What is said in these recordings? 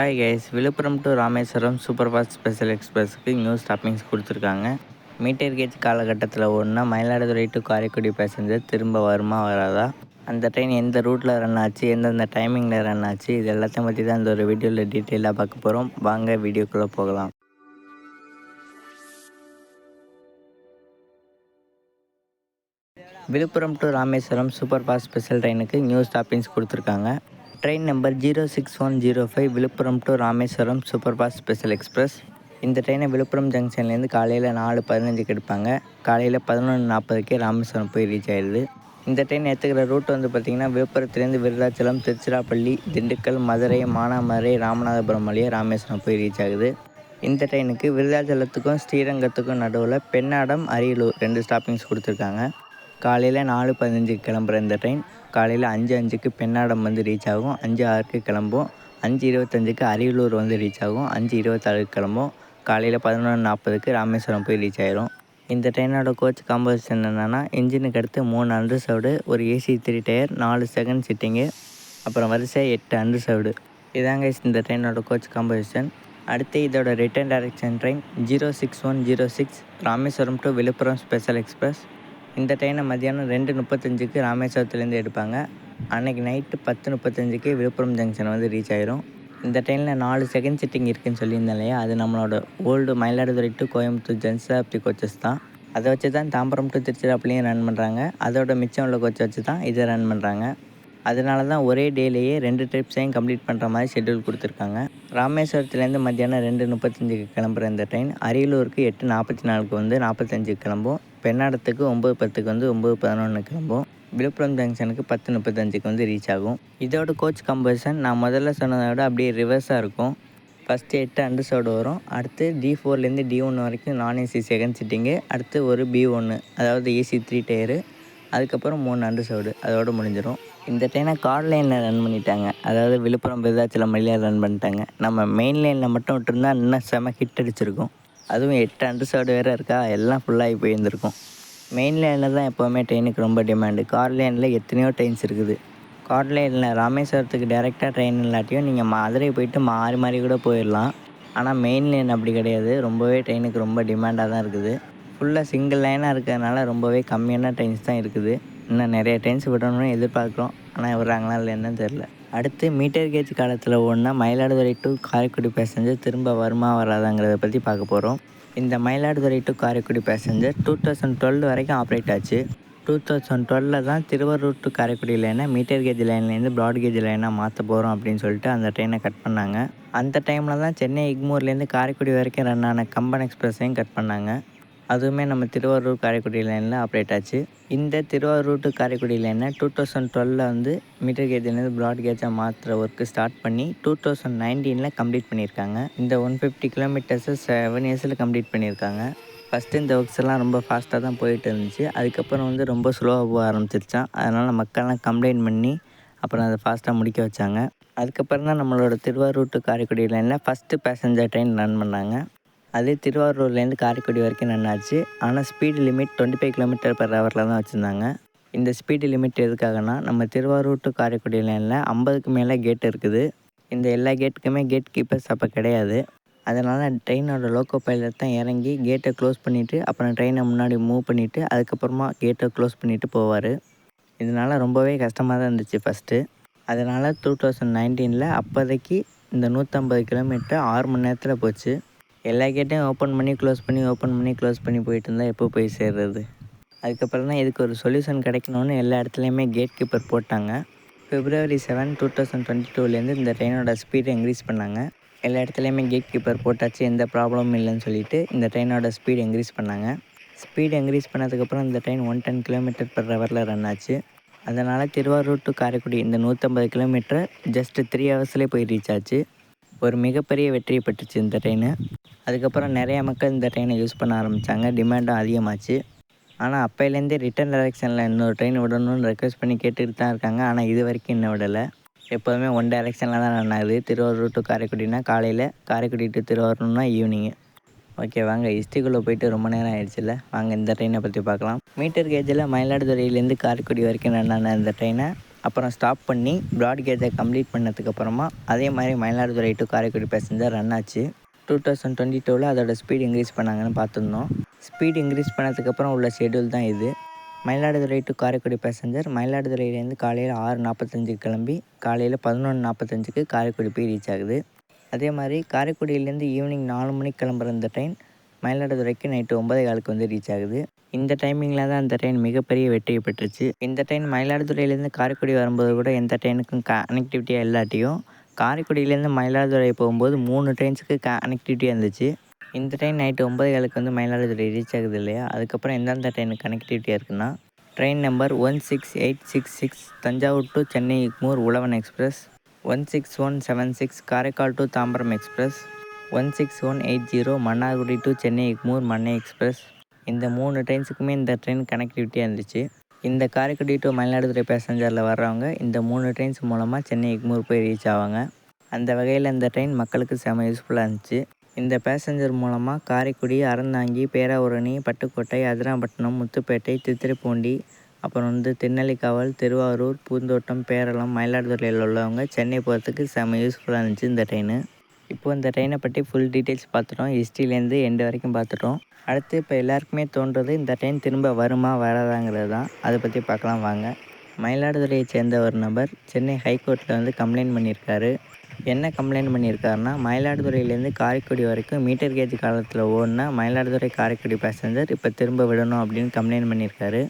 Hi guys Villupuram to Rameswaram super fast special எக்ஸ்பிரஸுக்கு new stoppings கொடுத்துருக்காங்க. Metre gauge காலகட்டத்தில் ஒன்றா Mayiladuthurai to Karaikudi passenger திரும்ப வருமா வராதா? அந்த ட்ரெயின் எந்த ரூட்டில் ரன் ஆச்சு எந்தெந்த டைமிங்கில் ரன் ஆச்சு இது எல்லாத்தையும் பற்றி தான் இந்த ஒரு வீடியோவில் டீட்டெயிலாக பார்க்க போகிறோம் வாங்க வீடியோக்குள்ளே போகலாம். Villupuram to Rameswaram super fast special ட்ரெயினுக்கு நியூ ஸ்டாப்பிங்ஸ் கொடுத்துருக்காங்க. Train number zero six one zero five Villupuram to Rameswaram super fast special express இந்த ட்ரெயினை விழுப்புரம் ஜங்ஷன்லேருந்து காலையில் நாலு பதினஞ்சுக்கு எடுப்பாங்க. காலையில் பதினொன்று நாற்பதுக்கே ராமேஸ்வரம் போய் ரீச் ஆயிடுது. இந்த ட்ரெயின் எடுத்துக்கிற ரூட் வந்து பார்த்திங்கன்னா விழுப்புரத்துலேருந்து விருதாச்சலம் திருச்சிராப்பள்ளி திண்டுக்கல் மதுரை மானாமதுரை ராமநாதபுரம் வழியாக ராமேஸ்வரம் போய் ரீச் ஆகுது. இந்த ட்ரெயினுக்கு விருதாச்சலத்துக்கும் ஸ்ரீரங்கத்துக்கும் நடுவில் பெண்ணாடம் அரியலூர் ரெண்டு ஸ்டாப்பிங்ஸ் கொடுத்துருக்காங்க. காலையில் நாலு பதினஞ்சுக்கு கிளம்புற இந்த ட்ரெயின் காலையில் அஞ்சு அஞ்சுக்கு பெண்ணாடம் வந்து ரீச் ஆகும். அஞ்சு ஆறுக்கு கிளம்பும் அஞ்சு இருபத்தஞ்சுக்கு அரியலூர் வந்து ரீச் ஆகும். அஞ்சு இருபத்தாறுக்கு கிளம்பும் காலையில் பதினொன்று நாற்பதுக்கு ராமேஸ்வரம் போய் ரீச் ஆயிரும். இந்த ட்ரெயினோட கோச் காம்போசிஷன் என்னென்னா இன்ஜினுக்கு அடுத்து மூணு அண்டர்சவுடு ஒரு ஏசி த்ரீ டயர் நாலு செகண்ட் சிட்டிங்கு அப்புறம் வரிசை எட்டு அண்டர்சவுடு இதாங்க இந்த ட்ரெயினோட கோச் காம்போசிஷன் அடுத்து இதோட return direction train zero six one zero six Rameswaram to Villupuram special express இந்த ட்ரெயினை மத்தியானம் ரெண்டு முப்பத்தஞ்சுக்கு ராமேஸ்வரத்துலேருந்து எடுப்பாங்க. அன்றைக்கி நைட்டு பத்து முப்பத்தஞ்சுக்கு விழுப்புரம் ஜங்ஷன் வந்து ரீச் ஆயிரும். இந்த ட்ரெயினில் நாலு செகண்ட் சிட்டிங் இருக்குதுன்னு சொல்லியிருந்தேன் இல்லையா? அது நம்மளோட old Mayiladuthurai to Coimbatore Jan Shatabdi coaches தான். அதை வச்சு தான் தாம்பரம் டு திருச்சிராப்பள்ளியும் ரன் பண்ணுறாங்க அதோட மிச்சம் உள்ள கோச்சை வச்சு தான் இதை ரன் பண்ணுறாங்க அதனால தான் ஒரே டேலேயே ரெண்டு ட்ரிப்ஸையும் கம்ப்ளீட் பண்ணுற மாதிரி ஷெட்யூல் கொடுத்துருக்காங்க. ராமேஸ்வரத்துலேருந்து மத்தியானம் ரெண்டு முப்பத்தஞ்சுக்கு கிளம்புற இந்த ட்ரெயின் அரியலூருக்கு எட்டு நாற்பத்தி நாலுக்கு வந்து நாற்பத்தஞ்சுக்கு கிளம்பும். பெண்ணாடத்துக்கு ஒம்பது பத்துக்கு வந்து ஒம்பது பதினொன்று கிளம்பும். விழுப்புரம் ஜங்ஷனுக்கு பத்து முப்பத்தஞ்சுக்கு வந்து ரீச் ஆகும். இதோட கோச் கம்போசிஷன் நான் முதல்ல சொன்னதை விட அப்படியே ரிவர்ஸாக இருக்கும். ஃபஸ்ட்டு எட்டு அண்டர்சோடு வரும். அடுத்து டி ஃபோர்லேருந்து டி ஒன்று வரைக்கும் நான் ஏசி செகண்ட் சிட்டிங்கு அடுத்து ஒரு பி ஒன்று அதாவது ஏசி த்ரீ டயரு அதுக்கப்புறம் மூணு அண்டர்சோடு அதோடு முடிஞ்சிடும் இந்த ட்ரெயினை கார் லைனில் ரன் பண்ணிட்டாங்க. அதாவது விழுப்புரம் விருதாச்சலம் வழியாக ரன் பண்ணிட்டாங்க. நம்ம மெயின் லைனில் மட்டும் விட்டுருந்தா இன்னும் செம ஹிட் அடிச்சிருக்கும். அதுவும் எட்டு அண்டர்சோடு வேறு இருக்கா? எல்லாம் ஃபுல்லாகி போயிருந்திருக்கும். மெயின் லைனில் தான் எப்போவுமே ட்ரெயினுக்கு ரொம்ப டிமாண்டு கார் லைனில் எத்தனையோ ட்ரெயின்ஸ் இருக்குது. கார் லைனில் ராமேஸ்வரத்துக்கு டேரெக்டாக ட்ரெயின் இல்லாட்டியும் நீங்கள் மதுரை போயிட்டு மாறி மாறி கூட போயிடலாம். ஆனால் மெயின் லைன் அப்படி கிடையாது. ரொம்பவே ட்ரெயினுக்கு ரொம்ப டிமாண்டாக தான் இருக்குது. ஃபுல்லாக சிங்கிள் லைனாக இருக்கிறதுனால ரொம்பவே கம்மியான ட்ரெயின்ஸ் தான் இருக்குது. இன்னும் நிறைய ட்ரெயின்ஸ் விடணும்னு எதிர்பார்க்குறோம். ஆனால் விடுறாங்களா இல்லை என்னன்னு தெரில அடுத்து மீட்டர் கேஜ் காலத்தில் ஓடினா மயிலாடுதுறை டு காரைக்குடி பேசஞ்சர் திரும்ப வருமா வராதாங்கிறத பற்றி பார்க்க போகிறோம் இந்த Mayiladuthurai to Karaikudi passenger two thousand twelve வரைக்கும் ஆப்ரேட் ஆச்சு. டூ தௌசண்ட் டுவெலில் தான் திருவாரூர் டு காரைக்குடி லைனை மீட்டர் கேஜ் லைன்லேருந்து ப்ராட் கேஜ் லைனாக மாற்ற போகிறோம் அப்படின்னு சொல்லிட்டு அந்த ட்ரெயினை கட் பண்ணாங்க. அந்த டைமில் தான் சென்னை இக்மூர்லேருந்து காரைக்குடி வரைக்கும் ரன் ஆன கம்பன் எக்ஸ்பிரஸையும் கட் பண்ணாங்க. அதுவுமே நம்ம திருவாரூர் காரைக்குடி லைனில் ஆப்ரேட் ஆச்சு? இந்த திருவாரூர் டு காரைக்குடி லைனை டூ தௌசண்ட் டுவெலில் வந்து மீட்டர் கேஜ்லேருந்து ப்ராட் கேஜாக மாற்றுற ஒர்க்கு ஸ்டார்ட் பண்ணி டூ தௌசண்ட் நைன்டீனில் கம்ப்ளீட் பண்ணியிருக்காங்க. இந்த ஒன் ஃபிஃப்டி கிலோமீட்டர்ஸை செவன் இயர்ஸில் கம்ப்ளீட் பண்ணியிருக்காங்க. ஃபஸ்ட்டு இந்த ஒர்க்ஸ் எல்லாம் ரொம்ப ஃபாஸ்ட்டாக தான் போயிட்டு இருந்துச்சு. அதுக்கப்புறம் வந்து ரொம்ப ஸ்லோவாக போக ஆரம்பிச்சிருச்சான் அதனால் மக்கள்லாம் கம்ப்ளைண்ட் பண்ணி அப்புறம் அதை ஃபாஸ்ட்டாக முடிக்க வச்சாங்க. அதுக்கப்புறம் தான் நம்மளோட திருவாரூர் டு காரைக்குடி லைனில் ஃபஸ்ட்டு பேசஞ்சர் ட்ரெயின் ரன் பண்ணாங்க. அதே திருவாரூர்லேருந்து காரைக்குடி வரைக்கும் நின்னாச்சு. ஆனால் speed limit twenty five kilometre per ஹவரில் தான் வச்சுருந்தாங்க. இந்த ஸ்பீடு லிமிட் எதுக்காகனா நம்ம திருவாரூர் டு காரைக்குடி லைனில் ஐம்பதுக்கு மேலே கேட் இருக்குது. இந்த எல்லா கேட்டுக்குமே கேட் கீப்பர்ஸ் அப்போ கிடையாது. அதனால் ட்ரெயினோட லோக்கோ பைலட் தான் இறங்கி கேட்டை க்ளோஸ் பண்ணிவிட்டு அப்புறம் ட்ரெயினை முன்னாடி மூவ் பண்ணிவிட்டு அதுக்கப்புறமா கேட்டை க்ளோஸ் பண்ணிவிட்டு போவார். இதனால் ரொம்பவே கஷ்டமாக தான் இருந்துச்சு ஃபஸ்ட்டு அதனால் டூ தௌசண்ட் நைன்டீனில் அப்போதைக்கு இந்த நூற்றம்பது கிலோமீட்டர் ஆறு மணி நேரத்தில் போச்சு. எல்லா கேட்டையும் ஓப்பன் பண்ணி க்ளோஸ் பண்ணி ஓப்பன் பண்ணி க்ளோஸ் பண்ணி போயிட்டு இருந்தால் எப்போ போய் சேர்றது? அதுக்கப்புறம் தான் இதுக்கு ஒரு சொல்யூஷன் கிடைக்கணும்னு எல்லா இடத்துலையுமே கேட் கீப்பர் போட்டாங்க. February seven two thousand twenty டூலேருந்து இந்த ட்ரெயினோட ஸ்பீடை இன்க்ரீஸ் பண்ணாங்க. எல்லா இடத்துலையுமே கேட் கீப்பர் போட்டாச்சு எந்த ப்ராப்ளமும் இல்லைன்னு சொல்லிட்டு இந்த ட்ரெயினோட ஸ்பீடு இன்க்ரீஸ் பண்ணாங்க. ஸ்பீடு இன்க்ரீஸ் பண்ணதுக்கப்புறம் இந்த train one ten kilometre per ஹவரில் ரன் ஆச்சு. அதனால் திருவாரூர் டு காரைக்குடி இந்த நூற்றம்பது கிலோமீட்டர் ஜஸ்ட்டு த்ரீ ஹவர்ஸ்லேயே போய் ரீச் ஆச்சு. ஒரு மிகப்பெரிய வெற்றியை பெற்றுச்சு இந்த ட்ரெயின் அதுக்கப்புறம் நிறைய மக்கள் இந்த ட்ரெயினை யூஸ் பண்ண ஆரம்பித்தாங்க டிமாண்டும் அதிகமாச்சு. ஆனால் அப்போலேருந்தே ரிட்டன் டைரெக்ஷனில் இன்னொரு ட்ரெயின் விடணும்னு ரெக்வஸ்ட் பண்ணி கேட்டுக்கிட்டு தான் இருக்காங்க. ஆனால் இது வரைக்கும் இன்னும் விடலை. எப்போதுமே ஒன் டைரெக்ஷனில் தான் ரன் ஆகுது. திருவாரூர் டு காரைக்குடினா காலையில் காரைக்குடி டு திருவாரூர்னா ஈவினிங்கு ஓகே வாங்க ஹிஸ்ட்ரிக்குள்ளே போயிட்டு ரொம்ப நேரம் ஆயிடுச்சுல்ல. வாங்க இந்த ட்ரெயினை பற்றி பார்க்கலாம். மீட்டர் கேஜில் மயிலாடுதுறையிலேருந்து காரைக்குடி வரைக்கும் ரன் ஆன இந்த ட்ரெயினை அப்புறம் ஸ்டாப் பண்ணி ப்ராட்கேஜை கம்ப்ளீட் பண்ணதுக்கப்புறமா அதே மாதிரி Mayiladuthurai to Karaikudi passenger run ஆச்சு டூ தௌசண்ட் டுவெண்ட்டி டூவில் அதோட ஸ்பீட் இன்க்ரீஸ் பண்ணாங்கன்னு பார்த்துருந்தோம். ஸ்பீட் இன்க்ரீஸ் பண்ணதுக்கப்புறம் உள்ள ஷெடியூல் தான் இது. மயிலாடுதுறை டு காரைக்குடி பேசஞ்சர் மயிலாடுதுறையிலேருந்து காலையில் ஆறு நாற்பத்தஞ்சுக்கு கிளம்பி காலையில் பதினொன்று நாற்பத்தஞ்சுக்கு காரைக்குடி போய் ரீச் ஆகுது. அதே மாதிரி காரைக்குடியிலேருந்து ஈவினிங் நாலு மணிக்கு கிளம்புற இந்த ட்ரெயின் மயிலாடுதுறைக்கு நைட்டு ஒன்பதே காலுக்கு வந்து ரீச் ஆகுது. இந்த டைமிங்கில் தான் அந்த ட்ரெயின் மிகப்பெரிய வெற்றியை பெற்றுச்சு. இந்த ட்ரெயின் மயிலாடுதுறையிலேருந்து காரைக்குடி வரும்போது கூட எந்த ட்ரெயினுக்கும் கனெக்டிவிட்டியாக இல்லாட்டியும் காரைக்குடியிலேருந்து மயிலாடுதுறை போகும்போது மூணு ட்ரெயின்ஸுக்கு கனெக்டிவிட்டியாக இருந்துச்சு. இந்த ட்ரெயின் நைட்டு ஒன்பது காலுக்கு வந்து மயிலாடுதுறை ரீச் ஆகுது இல்லையா? அதுக்கப்புறம் எந்தெந்த ட்ரெயினுக்கு கனெக்டிவிட்டியாக இருக்குன்னா train number one six eight six six Thanjavur to Chennai Egmore Uzhavan express one six one seven six Karaikal to Tambaram express one six one eight zero Mannargudi to Chennai Egmore Mannai express. இந்த மூணு ட்ரெயின்ஸுக்குமே இந்த train கனெக்டிவிட்டியாக இருந்துச்சு. இந்த Karaikudi to Mayiladuthurai பேசஞ்சரில் வர்றவங்க இந்த மூணு trains மூலமாக சென்னை எக்மூர் போய் ரீச் ஆவாங்க. அந்த வகையில் இந்த ட்ரெயின் மக்களுக்கு செம யூஸ்ஃபுல்லாக இருந்துச்சு. இந்த பேசஞ்சர் மூலமாக காரைக்குடி அறந்தாங்கி பேராவூரணி பட்டுக்கோட்டை அதிராம்பட்டினம் முத்துப்பேட்டை திருத்துறைப்பூண்டி அப்புறம் வந்து திருநெல்லிக்காவல் திருவாரூர் பூந்தோட்டம் பேரளம் மயிலாடுதுறையில் உள்ளவங்க சென்னை போகிறதுக்கு செம யூஸ்ஃபுல்லாக இருந்துச்சு இந்த ட்ரெயின். இப்போ இந்த ட்ரெயினை பற்றி ஃபுல் டீட்டெயில்ஸ் பார்த்துட்டோம். ஹிஸ்ட்ரியிலேருந்து எண்டு வரைக்கும் பார்த்துட்டோம். அடுத்து இப்போ எல்லாருக்குமே தோன்றது இந்த ட்ரெயின் திரும்ப வருமா வராதாங்கிறது தான். அதை பற்றி பார்க்கலாம் வாங்க. மயிலாடுதுறையை சேர்ந்த ஒரு நபர் சென்னை ஹைகோர்ட்டில் வந்து கம்ப்ளைண்ட் பண்ணியிருக்காரு. என்ன கம்ப்ளைண்ட் பண்ணியிருக்காருன்னா மயிலாடுதுறையிலேருந்து காரைக்குடி வரைக்கும் மீட்டர் கேஜ் காலத்தில் ஓடினா மயிலாடுதுறை காரைக்குடி பேசஞ்சர் இப்போ திரும்ப விடணும் அப்படின்னு கம்ப்ளைண்ட் பண்ணியிருக்காரு.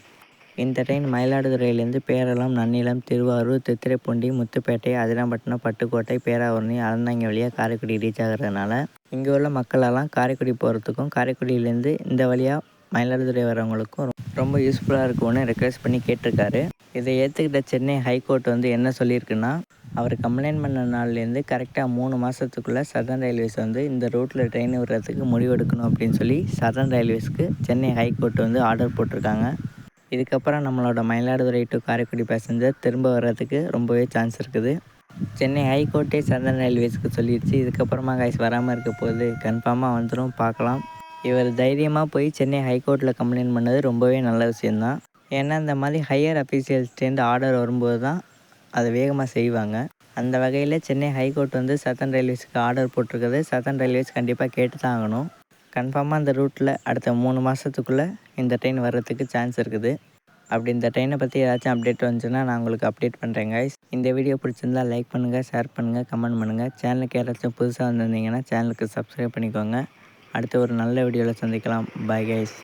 இந்த ட்ரெயின் மயிலாடுதுறையிலேருந்து பேரளம் நன்னிலம் திருவாரூர் திருத்துறைப்பூண்டி முத்துப்பேட்டை அதிராம்பட்டினம் பட்டுக்கோட்டை பேராவூரணி அறந்தாங்க வழியாக காரைக்குடி ரீச் ஆகிறதுனால இங்கே உள்ள மக்களெல்லாம் காரைக்குடி போகிறதுக்கும் காரைக்குடியிலேருந்து இந்த வழியாக மயிலாடுதுறை வரவங்களுக்கும் ரொம்ப யூஸ்ஃபுல்லாக இருக்கும்னு ரெக்வஸ்ட் பண்ணி கேட்டிருக்காரு. இதை ஏற்றுக்கிட்ட சென்னை ஹைகோர்ட் வந்து என்ன சொல்லியிருக்குன்னா அவர் கம்ப்ளைண்ட் பண்ண நாள்லேருந்து கரெக்டாக மூணு மாதத்துக்குள்ளே சதர்ன் ரயில்வேஸ் வந்து இந்த ரூட்டில் ட்ரெயின் விடுறதுக்கு முடிவெடுக்கணும் அப்படின்னு சொல்லி சதர்ன் ரயில்வேஸ்க்கு சென்னை ஹைகோர்ட் வந்து ஆர்டர் போட்டிருக்காங்க. இதுக்கப்புறம் நம்மளோட மயிலாடுதுறை டு காரைக்குடி பேசஞ்சர் திரும்ப வர்றதுக்கு ரொம்பவே சான்ஸ் இருக்குது. சென்னை ஹைகோர்ட்டே சந்திரன் ரயில்வேஸ்க்கு சொல்லிடுச்சு. இதுக்கப்புறமா கைஸ் வராமல் இருக்க போகுது. கன்ஃபார்மாக வந்துடும் பார்க்கலாம். இவர் தைரியமாக போய் சென்னை ஹைகோர்ட்டில் கம்ப்ளைண்ட் பண்ணது ரொம்பவே நல்ல விஷயந்தான் ஏன்னா இந்த மாதிரி ஹையர் அஃபீஷியல்ஸ்டேருந்து ஆர்டர் வரும்போது தான் அதை வேகமாக செய்வாங்க. அந்த வகையில் சென்னை ஹைகோர்ட் வந்து சதன் ரயில்வேஸ்க்கு ஆர்டர் போட்டிருக்குது. சதன் ரயில்வேஸ் கண்டிப்பாக கேட்டு தான் ஆகணும். கன்ஃபார்மாக அந்த ரூட்டில் அடுத்த மூணு மாதத்துக்குள்ளே இந்த ட்ரெயின் வர்றதுக்கு சான்ஸ் இருக்குது. அப்படி இந்த ட்ரெயினை பற்றி ஏதாச்சும் அப்டேட் வந்துச்சுன்னா நான் உங்களுக்கு அப்டேட் பண்ணுறேன் கைஸ் இந்த வீடியோ பிடிச்சிருந்தா லைக் பண்ணுங்கள் ஷேர் பண்ணுங்கள் கமெண்ட் பண்ணுங்கள் சேனலுக்கு யாராச்சும் புதுசாக வந்திருந்தீங்கன்னா சேனலுக்கு சப்ஸ்கிரைப் பண்ணிக்கோங்க. அடுத்து ஒரு நல்ல வீடியோவில் சந்திக்கலாம். Bye guys